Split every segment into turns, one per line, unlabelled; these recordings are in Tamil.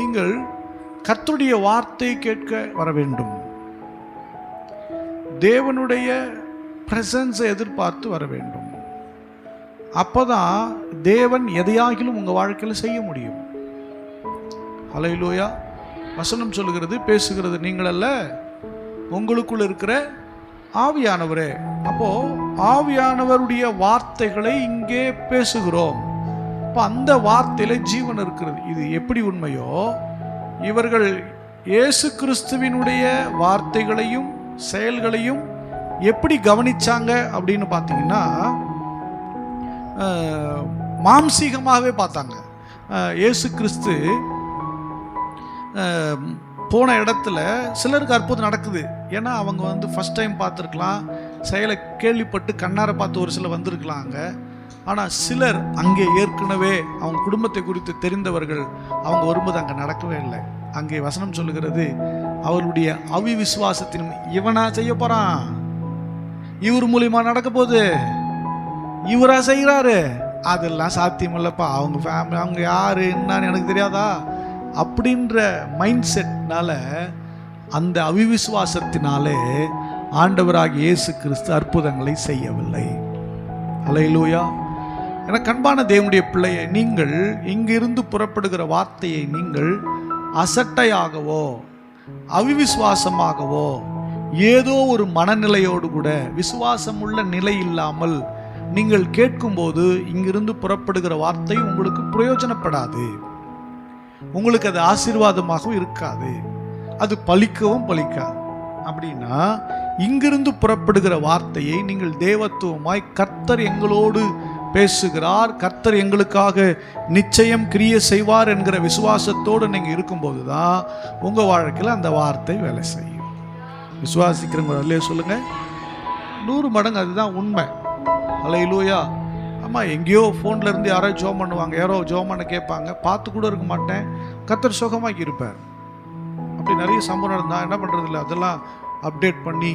நீங்கள் கத்துடைய வார்த்தை கேட்க வர வேண்டும். தேவனுடைய பிரசன்ஸை எதிர்பார்த்து வர வேண்டும். அப்பதான் தேவன் எதையாகிலும் உங்கள் வாழ்க்கையில் செய்ய முடியும். அலையிலோயா வசனம் சொல்லுகிறது பேசுகிறது நீங்கள் அல்ல உங்களுக்குள் இருக்கிற ஆவியானவரே. அப்போது ஆவியானவருடைய வார்த்தைகளை இங்கே பேசுகிறோம். இப்போ அந்த வார்த்தையில் ஜீவன் இருக்கிறது. இது எப்படி உண்மையோ? இவர்கள் இயேசு கிறிஸ்துவினுடைய வார்த்தைகளையும் செயல்களையும் எப்படி கவனிச்சாங்க அப்படின்னு பார்த்தீங்கன்னா மாம்சீகமாகவே பார்த்தாங்க. இயேசு கிறிஸ்து போன இடத்துல சிலருக்கு அற்புதம் நடக்குது. ஏன்னா அவங்க வந்து ஃபஸ்ட் டைம் பார்த்துருக்கலாம். செயலை கேள்விப்பட்டு கண்ணார பார்த்து ஒரு சிலர் வந்திருக்கலாம் அங்கே ஆனால் சிலர் அங்கே ஏற்கனவே அவங்க குடும்பத்தை குறித்து தெரிந்தவர்கள் அவங்க வரும்போது அங்கே நடக்கவே இல்லை. அங்கே வசனம் சொல்லுகிறது அவருடைய அவி விசுவாசத்தின் இவனா செய்ய போகிறான் இவர் மூலியமாக நடக்க போகுது. இவரா செய்கிறாரு அதெல்லாம் சாத்தியம் இல்லைப்பா. அவங்க ஃபேமிலி அவங்க யாரு என்னன்னு எனக்கு தெரியாதா? அப்படின்ற மைண்ட் செட்னால அந்த அவிவிசுவாசத்தினாலே ஆண்டவராகிய இயேசு கிறிஸ்து அற்புதங்களை செய்யவில்லை. அலையிலூயா எனக்கு அன்பான தேவனுடைய பிள்ளையை நீங்கள் இங்கிருந்து புறப்படுகிற வார்த்தையை நீங்கள் அசட்டையாகவோ அவிவிசுவாசமாகவோ ஏதோ ஒரு மனநிலையோடு கூட விசுவாசம் உள்ள நிலை இல்லாமல் நீங்கள் கேட்கும்போது இங்கிருந்து புறப்படுகிற வார்த்தை உங்களுக்கு பிரயோஜனப்படாது. உங்களுக்கு அது ஆசீர்வாதமாகவும் இருக்காது. அது பலிக்கவும் பலிக்காது அப்படின்னா இங்கிருந்து புறப்படுகிற வார்த்தையை நீங்கள் தேவத்துவமாய் கர்த்தர் எங்களோடு பேசுகிறார். கர்த்தர் எங்களுக்காக நிச்சயம் கிரிய செய்வார் என்கிற விசுவாசத்தோடு நீங்கள் இருக்கும்போது தான் உங்கள் வாழ்க்கையில் அந்த வார்த்தை வேலை செய்யும். விசுவாசிக்கிறவங்க அல்லையே சொல்லுங்கள் நூறு மடங்கு அதுதான் உண்மை. அலையிலூயா ஆமாம் எங்கேயோ ஃபோன்லேருந்து யாரோ ஜோம் பண்ணுவாங்க. யாரோ ஜோம் பண்ண கேட்பாங்க. பார்த்து கூட இருக்க மாட்டேன். கத்தர் சுகமாக்கி இருப்பார். அப்படி நிறைய சம்பவம் நடந்தால் என்ன பண்ணுறது இல்லை அதெல்லாம் அப்டேட் பண்ணி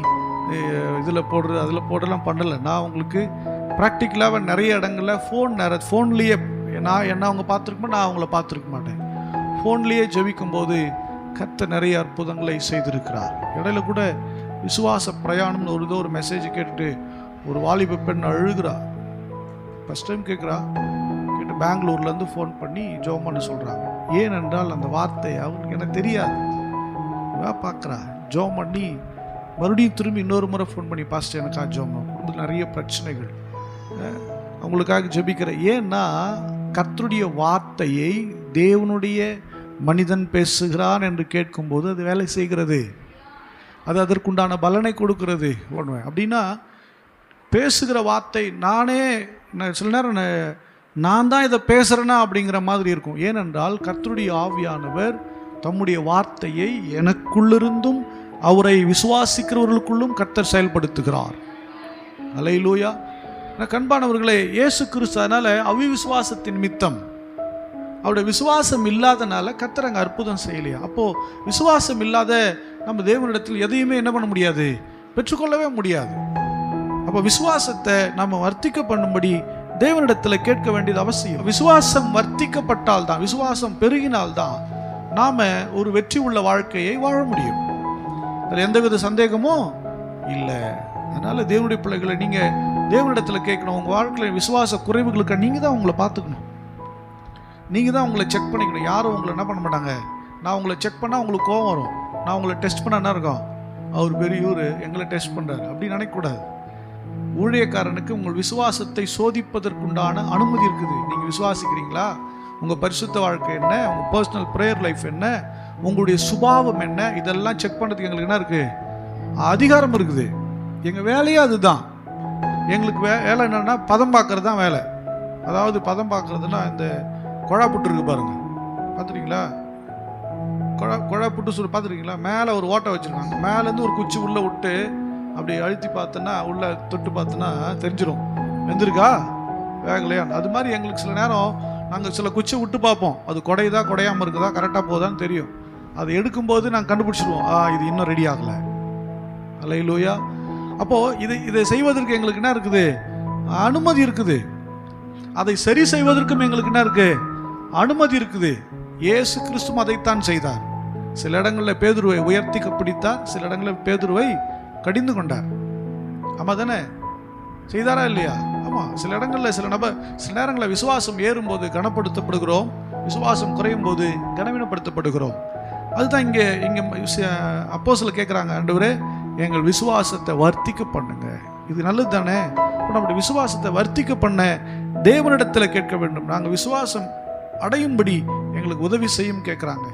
இதில் போடுறது அதில் போடலாம் பண்ணலை. நான் உங்களுக்கு ப்ராக்டிக்கலாக நிறைய இடங்களில் ஃபோன் நேர ஃபோன்லேயே நான் என்ன அவங்க பார்த்துருக்குமோ நான் அவங்கள பார்த்துருக்க மாட்டேன். ஃபோன்லேயே ஜெபிக்கும் போது நிறைய அற்புதங்களை செய்திருக்கிறார். இடையில கூட விசுவாச பிரயாணம்னு ஒரு இதோ ஒரு மெசேஜ் கேட்டுட்டு ஒரு வாலிப பெண் அழுகிறா. ஃபஸ்ட் டைம் கேட்குறா கேட்டு பெங்களூர்லேருந்து ஃபோன் பண்ணி ஜோம் பண்ண சொல்கிறாங்க ஏனென்றால் அந்த வார்த்தை அவனுக்கு எனக்கு தெரியாது. பார்க்குறா. ஜோம் பண்ணி மறுபடியும் திரும்பி இன்னொரு முறை ஃபோன் பண்ணி பாஸ்ட் எனக்கா ஜோம். குடும்பத்தில் நிறைய பிரச்சனைகள். அவங்களுக்காக ஜெபிக்கிற. ஏன்னா கத்தருடைய வார்த்தையை தேவனுடைய மனிதன் பேசுகிறான் என்று கேட்கும்போது அது வேலை செய்கிறது. அது அதற்குண்டான பலனை கொடுக்கிறது. ஒன்று அப்படின்னா பேசுகிற வார்த்தை நானே நான் சில நேரம் நான் நான் தான் இதை பேசுகிறேனா அப்படிங்கிற மாதிரி இருக்கும். ஏனென்றால் கர்த்தருடைய ஆவியானவர் தம்முடைய வார்த்தையை எனக்குள்ளிருந்தும் அவரை விசுவாசிக்கிறவர்களுக்குள்ளும் கர்த்தர் செயல்படுத்துகிறார். அலையிலூயா. கண்பானவர்களே இயேசு கிறிஸ்து அதனால் அவிவிசுவாசத்தின் மித்தம். அவருடைய விசுவாசம் இல்லாதனால கத்தர் அங்கே அற்புதம் செய்யலையா? அப்போது விசுவாசம் இல்லாத நம்ம தேவனிடத்தில் எதையுமே என்ன பண்ண முடியாது? பெற்றுக்கொள்ளவே முடியாது. அப்போ விசுவாசத்தை நம்ம வர்த்திக்க பண்ணும்படி தேவனிடத்தில் கேட்க வேண்டியது அவசியம். விசுவாசம் வர்த்திக்கப்பட்டால் தான் விசுவாசம் பெருகினால் தான் ஒரு வெற்றி உள்ள வாழ்க்கையை வாழ முடியும். அதில் எந்தவித சந்தேகமும் இல்லை. அதனால் தேவனுடைய பிள்ளைகளை நீங்கள் தேவனிடத்தில் கேட்கணும். உங்கள் வாழ்க்கையில் விசுவாச குறைவுகளுக்கு நீங்கள் தான் உங்களை பார்த்துக்கணும். நீங்கள் தான் உங்களை செக் பண்ணிக்கணும். யாரும் உங்களை என்ன பண்ண மாட்டாங்க? நான் உங்களை செக் பண்ணால் உங்களுக்கு கோவம் வரும். நான் உங்களை டெஸ்ட் பண்ண என்ன இருக்கும்? அவர் பெரியவர் எங்களை டெஸ்ட் பண்ணுறார் அப்படி நினைக்கக்கூடாது. ஊழியக்காரனுக்கு உங்கள் விசுவாசத்தை சோதிப்பதற்குண்டான அனுமதி இருக்குது. நீங்கள் விசுவாசிக்கிறீங்களா? உங்கள் பரிசுத்த வாழ்க்கை என்ன? உங்கள் பர்சனல் ப்ரேயர் லைஃப் என்ன? உங்களுடைய சுபாவம் என்ன? இதெல்லாம் செக் பண்ணுறதுக்கு எங்களுக்கு என்ன இருக்குது அதிகாரம் இருக்குது. எங்கள் வேலையே அதுதான். எங்களுக்கு வே வேலை என்னென்னா பதம் பார்க்கறது தான் வேலை. அதாவது பதம் பார்க்கறதுனா இந்த குழா புட்டு இருக்கு பாருங்கள் பார்த்துருக்கீங்களா குழா குழா புட்டு சொல்லி பார்த்துருக்கீங்களா மேலே ஒரு ஓட்டை வச்சுருக்காங்க. மேலேருந்து ஒரு குச்சி உள்ளே விட்டு அப்படி அழுத்தி பார்த்தோன்னா உள்ள தொட்டு பார்த்தோன்னா தெரிஞ்சிடும் வெந்திருக்கா? வேகலையா? அது மாதிரி எங்களுக்கு சில நேரம் நாங்கள் சில குச்சி விட்டு பார்ப்போம். அது குடையுதா குடையாமல் இருக்குதா கரெக்டாக போதான்னு தெரியும். அதை எடுக்கும்போது நாங்கள் கண்டுபிடிச்சிடுவோம் ஆ இது இன்னும் ரெடி ஆகலை. அலையிலூயா. அப்போது இது இதை செய்வதற்கு எங்களுக்கு என்ன இருக்குது? அனுமதி இருக்குது. அதை சரி செய்வதற்கும் எங்களுக்கு என்ன இருக்கு? அனுமதி இருக்குது. இயேசு கிறிஸ்துவும் அதைத்தான் செய்தார். சில இடங்களில் பேதுருவை உயர்த்தி பிடித்தார் சில இடங்களில் பேதுருவை கடிந்து கொண்டார். ஆமா தானே? செய்தாரா இல்லையா? ஆமாம் சில இடங்களில் சில நபர் சில நேரங்களில் விசுவாசம் ஏறும்போது கனப்படுத்தப்படுகிறோம். விசுவாசம் குறையும் போது கனவீனப்படுத்தப்படுகிறோம். அதுதான் இங்கே இங்கே அப்போ சில கேட்குறாங்க ஆண்டவரே எங்கள் விசுவாசத்தை வர்த்திக்க பண்ணுங்க. இது நல்லது தானே நம்முடைய விசுவாசத்தை வர்த்திக்க பண்ண தேவனிடத்தில் கேட்க வேண்டும். நாங்கள் விசுவாசம் அடையும்படி எங்களுக்கு உதவி செய்யும் கேட்குறாங்க